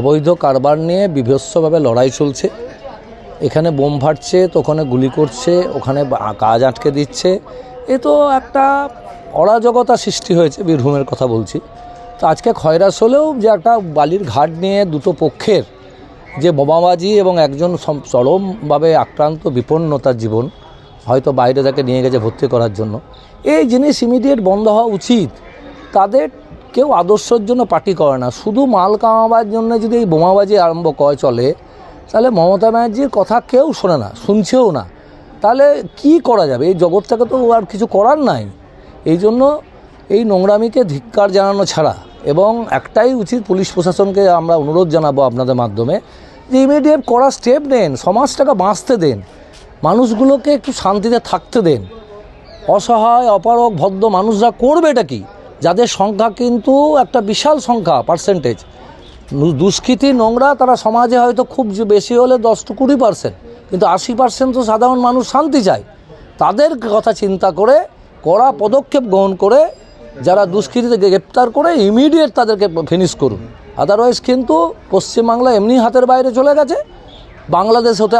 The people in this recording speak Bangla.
অবৈধ কারবার নিয়ে বিভৎসভাবে লড়াই চলছে। এখানে বোম ফাটছে, তো ওখানে গুলি করছে, ওখানে কাজ আটকে দিচ্ছে। এ তো একটা অরাজকতা সৃষ্টি হয়েছে, বীরভূমের কথা বলছি। তো আজকে খয়রাস হলেও যে একটা বালির ঘাট নিয়ে দুটো পক্ষের যে বোমাবাজি এবং একজন চরমভাবে আক্রান্ত, বিপন্ন তার জীবন, হয়তো বাইরে তাকে নিয়ে গেছে ভর্তি করার জন্য। এই জিনিস ইমিডিয়েট বন্ধ হওয়া উচিত। তাদের কেউ আদর্শের জন্য পার্টি করে না। শুধু মাল কামাবার জন্য যদি এই বোমাবাজি আরম্ভ করে চলে, তাহলে মমতা ব্যানার্জির কথা কেউ শোনে না, শুনছেও না। তাহলে কি করা যাবে? এই জগৎটাকে তো আর কিছু করার নাই। এই জন্য এই নোংরামিকে ধিক্কার জানানো ছাড়া এবং একটাই উচিত পুলিশ প্রশাসনকে আমরা অনুরোধ জানাব আপনাদের মাধ্যমে যে ইমিডিয়েট করা স্টেপ নেন, সমাজটাকে বাঁচতে দেন, মানুষগুলোকে একটু শান্তিতে থাকতে দেন। অসহায় অপারক ভদ্র মানুষরা করবে এটা কি? যাদের সংখ্যা কিন্তু একটা বিশাল সংখ্যা পার্সেন্টেজ দুষ্কৃতি নোংরা, তারা সমাজে হয়তো খুব বেশি হলে দশ টু কুড়ি পার্সেন্ট কিন্তু আশি পার্সেন্ট তো সাধারণ মানুষ শান্তি চায়। তাদের কথা চিন্তা করে, কড়া পদক্ষেপ গ্রহণ করে, যারা দুষ্কৃতীকে গ্রেপ্তার করে ইমিডিয়েট তাদেরকে ফিনিশ করুন। আদারওয়াইজ কিন্তু পশ্চিমবাংলা এমনি হাতের বাইরে চলে গেছে, বাংলাদেশ হতে